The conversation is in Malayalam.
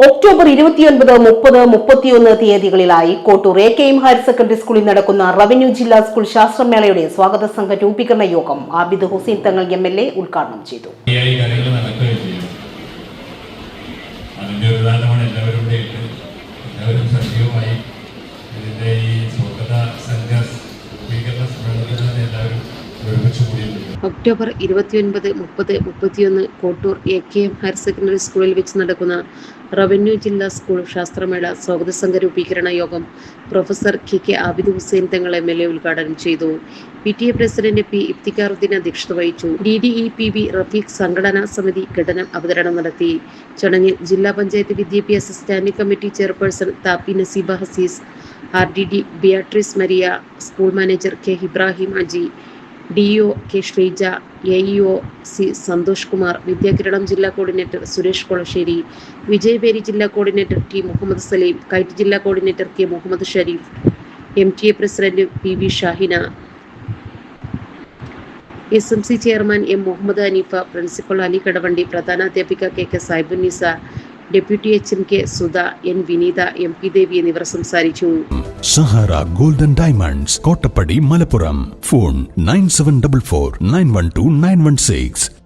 ഒക്ടോബർ ഇരുപത്തിയൊൻപത് മുപ്പത് മുപ്പത്തിയൊന്ന് തീയതികളിലായി Kottur A K M higher secondary സ്കൂളിൽ നടക്കുന്ന റവന്യൂ ജില്ലാ സ്കൂൾ ശാസ്ത്രമേളയുടെ സ്വാഗത സംഘ രൂപീകരണ യോഗം Abid Hussain Thangal M L A ഉദ്ഘാടനം ചെയ്തു. അതിന്റെ ഒരു ഒക്ടോബർ ഇരുപത്തിയൊൻപത് മുപ്പത് മുപ്പത്തിയൊന്ന് Kottur A K M higher secondary സ്കൂളിൽ വെച്ച് നടക്കുന്ന റവന്യൂ ജില്ലാ സ്കൂൾ ശാസ്ത്രമേള സ്വാഗത സംഘ രൂപീകരണ യോഗം professor K K Abid Hussain Thangal M L A ഉദ്ഘാടനം ചെയ്തു. P T A president P Iftikharuddin അധ്യക്ഷത വഹിച്ചു. D D E P B Rafeeq സംഘടനാ സമിതി ഘടനം അവതരണം നടത്തി. ചടങ്ങിൽ ജില്ലാ പഞ്ചായത്ത് വിദ്യാഭ്യാസ standing committee chairperson Thappi Naseeba Hasees R D D Beatrice Maria school manager K Ibrahim Aji D O K Sreeja A O C Santhosh Kumar Vidyakiranam ജില്ലാ കോർഡിനേറ്റർ സുരേഷ് കൊളശ്ശേരി വിജയബേരി ജില്ലാ coordinator T Muhammad Saleem KITE ജില്ലാ coordinator K Muhammad Shareef M T A president P V Shahina S M C chairman M Muhammad Haneefa principal Ali Kadavandi പ്രധാനാധ്യാപിക K K Sahibunnisa deputy H M K Sudha N Vineetha M P Devi എന്നിവർ സംസാരിച്ചു. Sahara golden diamonds Kottappadi Malappuram. Phone nine seven double four nine one two nine one six.